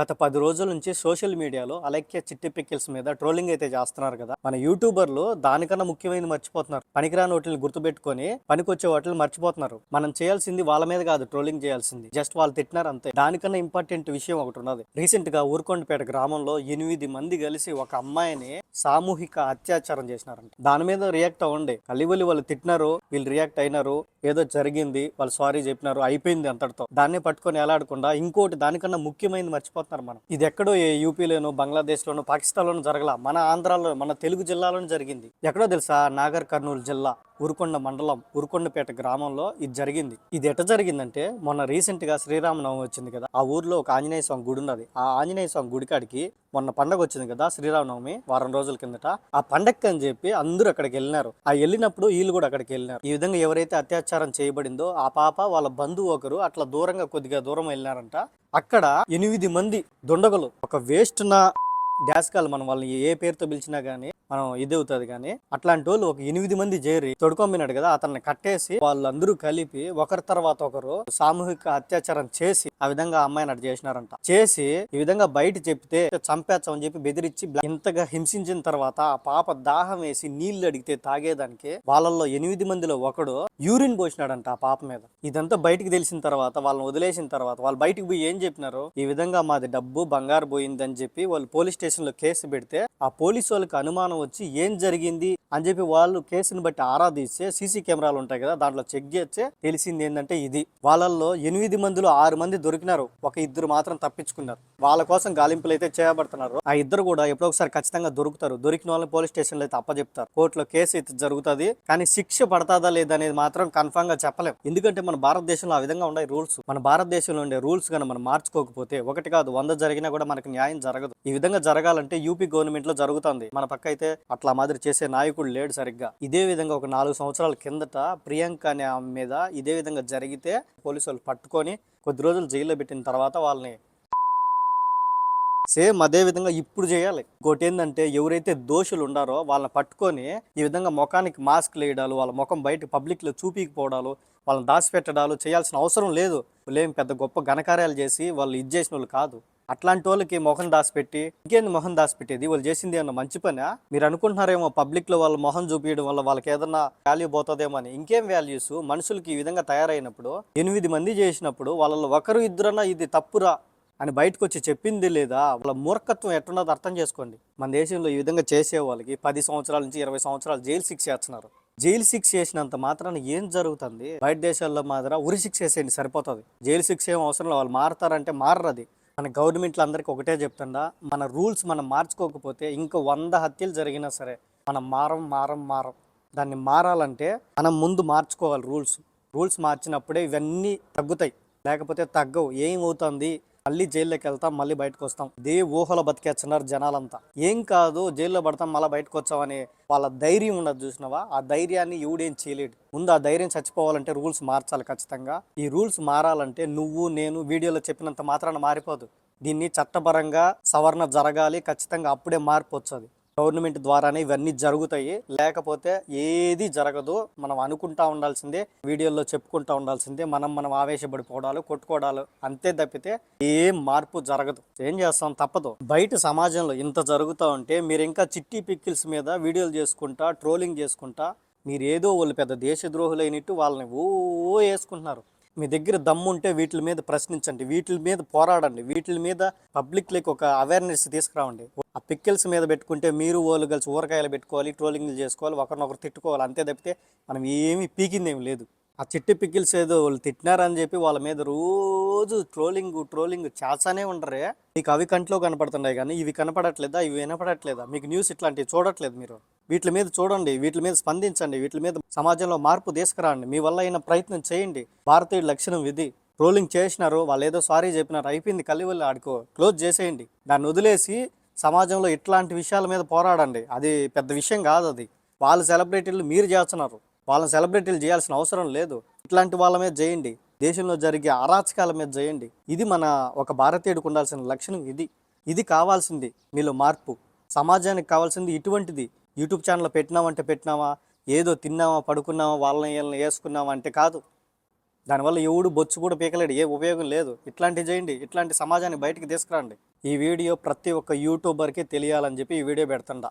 గత పది రోజుల నుంచి సోషల్ మీడియాలో అలైక్య చిట్టి పిక్కిల్స్ మీద ట్రోలింగ్ అయితే చేస్తున్నారు కదా. మన యూట్యూబర్లు దానికన్నా ముఖ్యమైనది మర్చిపోతున్నారు. పనికిరాని వాటిని గుర్తుపెట్టుకొని పనికొచ్చే వాటిని మర్చిపోతున్నారు. మనం చేయాల్సింది వాళ్ళ మీద కాదు ట్రోలింగ్ చేయాల్సింది. జస్ట్ వాళ్ళు తిట్టినారు అంతే. దానికన్నా ఇంపార్టెంట్ విషయం ఒకటి ఉన్నది. రీసెంట్గా ఊరుకొండపేట గ్రామంలో ఎనిమిది మంది కలిసి ఒక అమ్మాయిని సామూహిక అత్యాచారం చేసినారంట. దాని మీద రియాక్ట్ అవ్వండి. కలివలి వాళ్ళు తిట్టినారు వీళ్ళు రియాక్ట్ అయినారు ఏదో జరిగింది వాళ్ళు సారీ చెప్పినారు అయిపోయింది అంతటితో. దాన్నే పట్టుకొని ఎలాడకుండా ఇంకోటి దానికన్నా ముఖ్యమైనది మర్చిపోతున్నారు. మనం. ఇది ఎక్కడో ఏ యూపీలోను బంగ్లాదేశ్లోను పాకిస్తాన్లోను జరగల మన ఆంధ్రాలో మన తెలుగు జిల్లాలోనూ జరిగింది. ఎక్కడో తెలుసా? నాగర్ కర్నూలు జిల్లా ఉరుకొండ మండలం ఉరుకొండపేట గ్రామంలో ఇది జరిగింది. ఇది ఎట జరిగిందంటే మొన్న రీసెంట్గా శ్రీరామనవమి వచ్చింది కదా ఆ ఊర్లో ఒక ఆంజనేయ స్వామి గుడి ఉన్నది ఆ ఆంజనేయ స్వామి గుడికాడికి మొన్న పండగ వచ్చింది కదా శ్రీరామనవమి వారం రోజుల కిందట. ఆ పండగకి అని చెప్పి అందరూ అక్కడికి వెళ్ళినారు. ఆ వెళ్ళినప్పుడు వీళ్ళు కూడా అక్కడికి వెళ్ళినారు. ఈ విధంగా ఎవరైతే అత్యాచారం చేయబడిందో ఆ పాప వాళ్ళ బంధువు ఒకరు అట్లా దూరంగా కొద్దిగా దూరం వెళ్ళినారంట. అక్కడ ఎనిమిది మంది దొండగలు ఒక వేస్ట్ నా డాష్ కాల్ మనం వాళ్ళని ఏ పేరుతో పిలిచినా కానీ మనం ఇది అవుతుంది కానీ అట్లాంటి వాళ్ళు ఒక ఎనిమిది మంది చేరి తొడుకొమ్మినాడు కదా అతన్ని కట్టేసి వాళ్ళందరూ కలిపి ఒకరి తర్వాత ఒకరు సామూహిక అత్యాచారం చేసి ఆ విధంగా అమ్మాయిని అటు చేసినారంట. చేసి ఈ విధంగా బయట చెప్తే చంపేస్తామని చెప్పి బెదిరించి ఇంతగా హింసించిన తర్వాత ఆ పాప దాహం వేసి నీళ్ళు అడిగితే తాగేదానికి వాళ్ళల్లో ఎనిమిది మందిలో ఒకడు యూరిన్ పోసినాడంట ఆ పాప మీద. ఇదంతా బయటికి తెలిసిన తర్వాత వాళ్ళని వదిలేసిన తర్వాత వాళ్ళు బయటికి పోయి ఏం చెప్పినారు ఈ విధంగా మాది డబ్బు బంగారు పోయిందని చెప్పి వాళ్ళు పోలీస్ స్టేషన్లో కేసు పెడితే ఆ పోలీసు వాళ్ళకి అనుమానం వచ్చి ఏం జరిగింది అని చెప్పి వాళ్ళు కేసుని బట్టి ఆరాధిస్తే సీసీ కెమెరాలు ఉంటాయి కదా దాంట్లో చెక్ చేస్తే తెలిసింది ఏంటంటే ఇది. వాళ్ళల్లో ఎనిమిది మందిలో ఆరు మంది దొరికినారు. ఒక ఇద్దరు మాత్రం తప్పించుకున్నారు. వాళ్ళ కోసం గాలింపులు అయితే చేయబడుతున్నారు. ఆ ఇద్దరు కూడా ఎప్పుడో ఒకసారి ఖచ్చితంగా దొరుకుతారు. దొరికిన వాళ్ళని పోలీస్ స్టేషన్లో అయితే అప్పచెప్తారు కోర్టులో కేసు అయితే జరుగుతుంది. కానీ శిక్ష పడతాదా లేదా అనేది మాత్రం కన్ఫర్మ్గా చెప్పలేం. ఎందుకంటే మన భారతదేశంలో ఆ విధంగా ఉన్నాయి రూల్స్ మన భారతదేశంలో ఉండే రూల్స్ కానీ మనం మార్చుకోకపోతే ఒకటి కాదు వంద జరిగినా కూడా మనకు న్యాయం జరగదు. ఈ విధంగా జరగాలంటే యూపీ గవర్నమెంట్లో జరుగుతుంది. మన పక్క అయితే అట్లా మాదిరి చేసే నాయకుడు లేడు సరిగ్గా. ఇదే విధంగా ఒక నాలుగు సంవత్సరాల కిందట ప్రియాంక అనే ఆమె మీద ఇదే విధంగా జరిగితే పోలీసు వాళ్ళు పట్టుకొని కొద్ది రోజులు జైల్లో పెట్టిన తర్వాత వాళ్ళని సేమ్ అదే విధంగా ఇప్పుడు చేయాలి. ఇంకోటి ఏంటంటే ఎవరైతే దోషులు ఉండారో వాళ్ళని పట్టుకొని ఈ విధంగా ముఖానికి మాస్క్ వేయడాలు వాళ్ళ ముఖం బయట పబ్లిక్లో చూపించకపోవడాలు వాళ్ళని దాచిపెట్టడాలు చేయాల్సిన అవసరం లేదు. లేం పెద్ద గొప్ప ఘనకార్యాలు చేసి వాళ్ళు ఇది చేసిన వాళ్ళు కాదు. అట్లాంటి వాళ్ళకి మొహం దాచిపెట్టి ఇంకేంది మొహం దాచిపెట్టేది? వాళ్ళు చేసింది ఏమన్నా మంచి పనా? మీరు అనుకుంటున్నారేమో పబ్లిక్లో వాళ్ళు వాళ్ళ మొహం చూపించడం వల్ల వాళ్ళకి ఏదన్నా వాల్యూ పోతుందేమో అని. ఇంకేం వాల్యూస్ మనుషులకి ఈ విధంగా తయారైనప్పుడు ఎనిమిది మంది చేసినప్పుడు వాళ్ళలో ఒకరు ఇద్దరన్నా ఇది తప్పురా? అని బయటకు వచ్చి చెప్పింది లేదా? వాళ్ళ మూర్ఖత్వం ఎట్టున్నదో అర్థం చేసుకోండి. మన దేశంలో ఈ విధంగా చేసే వాళ్ళకి పది సంవత్సరాల నుంచి ఇరవై సంవత్సరాలు జైలు శిక్ష చేస్తున్నారు జైలు శిక్ష చేసినంత మాత్రాన ఏం జరుగుతుంది? బయట దేశాల్లో మాత్రం ఉరి శిక్ష చేసేయండి సరిపోతుంది. జైలు శిక్ష ఏం అవసరం లేదు. వాళ్ళు మారతారంటే మారరది మన గవర్నమెంట్లు అందరికీ ఒకటే చెప్తుండా మన రూల్స్ మనం మార్చుకోకపోతే ఇంకా వంద హత్యలు జరిగినా సరే మనం మారం మారం మారం. దాన్ని మారాలంటే మనం ముందు మార్చుకోవాలి రూల్స్. రూల్స్ మార్చినప్పుడే ఇవన్నీ తగ్గుతాయి. లేకపోతే తగ్గవు. ఏమవుతుంది మళ్ళీ జైల్లోకి వెళ్తాం మళ్ళీ బయటకు వస్తాం దే ఊహలో బతికేస్తున్నారు జనాలంతా. ఏం కాదు జైల్లో పడతాం మళ్ళీ బయటకు వచ్చామని వాళ్ళ ధైర్యం ఉండదు చూసినావా? ఆ ధైర్యాన్ని ఎవడేం చేయలేడు. ముందు ఆ ధైర్యం చచ్చిపోవాలంటే రూల్స్ మార్చాలి ఖచ్చితంగా. ఈ రూల్స్ మారాలంటే నువ్వు నేను వీడియోలో చెప్పినంత మాత్రాన మారిపోదు. దీన్ని చట్టపరంగా సవరణ జరగాలి ఖచ్చితంగా అప్పుడే మార్పు వచ్చేది. గవర్నమెంట్ ద్వారానే ఇవన్నీ జరుగుతాయి లేకపోతే ఏది జరగదు మనం అనుకుంటా ఉండాల్సిందే వీడియోల్లో చెప్పుకుంటా ఉండాల్సిందే మనం మనం ఆవేశపడిపోవడాలు కొట్టుకోవడాలు అంతే తప్పితే ఏం మార్పు జరగదు ఏం చేస్తాం తప్పదు బయట సమాజంలో ఇంత జరుగుతూ ఉంటే మీరు ఇంకా చిట్టి పిక్కిల్స్ మీద వీడియోలు చేసుకుంటా ట్రోలింగ్ చేసుకుంటా మీరేదో వాళ్ళు పెద్ద దేశద్రోహులైనట్టు వాళ్ళని ఓ వేసుకుంటున్నారు మీ దగ్గర దమ్ము ఉంటే వీటి మీద ప్రశ్నించండి వీటి మీద పోరాడండి వీటి మీద పబ్లిక్ లైక్ ఒక అవేర్నెస్ తీసుకురావండి. ఆ పిక్కిల్స్ మీద పెట్టుకుంటే మీరు వాళ్ళు కలిసి ఊరకాయలు పెట్టుకోవాలి ట్రోలింగ్లు చేసుకోవాలి ఒకరినొకరు తిట్టుకోవాలి అంతే తప్పితే మనం ఏమీ పీకిందేం లేదు. ఆ చిట్టి పిక్కిల్స్ ఏదో వాళ్ళు తిట్టినారని చెప్పి వాళ్ళ మీద రోజు ట్రోలింగ్ ట్రోలింగ్ చేస్తానే ఉండరే. మీకు అవి కంట్లో కనపడుతున్నాయి కానీ ఇవి కనపడట్లేదా? ఇవి వినపడట్లేదా? మీకు న్యూస్ ఇట్లాంటివి చూడట్లేదు మీరు? వీటి మీద చూడండి వీటి మీద స్పందించండి వీటి మీద సమాజంలో మార్పు తీసుకురండి. మీ వల్ల అయిన ప్రయత్నం చేయండి. భారతీయుడు లక్షణం ఇది. ట్రోలింగ్ చేసినారు వాళ్ళు ఏదో సారీ చెప్పినారు అయిపోయింది కలివల్లి ఆడుకో క్లోజ్ చేసేయండి. దాన్ని వదిలేసి సమాజంలో ఇట్లాంటి విషయాల మీద పోరాడండి. అది పెద్ద విషయం కాదు అది. వాళ్ళ సెలబ్రిటీలు మీరు చేస్తున్నారు. వాళ్ళని సెలబ్రిటీలు చేయాల్సిన అవసరం లేదు. ఇట్లాంటి వాళ్ళ మీద చేయండి. దేశంలో జరిగే అరాచకాల మీద చేయండి. ఇది మన ఒక భారతీయుడికి ఉండాల్సిన లక్షణం ఇది. ఇది కావాల్సింది మీలో మార్పు. సమాజానికి కావాల్సింది ఇటువంటిది. యూట్యూబ్ ఛానల్ పెట్టినామంటే పెట్టినామా ఏదో తిన్నామా పడుకున్నామా వాళ్ళని వీళ్ళని వేసుకున్నామా అంటే కాదు. దానివల్ల ఎవడు బొచ్చు కూడా పీకలేడు ఏ ఉపయోగం లేదు. ఇట్లాంటివి చేయండి ఇట్లాంటి సమాజాన్ని బయటికి తీసుకురండి. ఈ వీడియో ప్రతి ఒక్క యూట్యూబర్కి తెలియాలని చెప్పి ఈ వీడియో పెడుతుండ.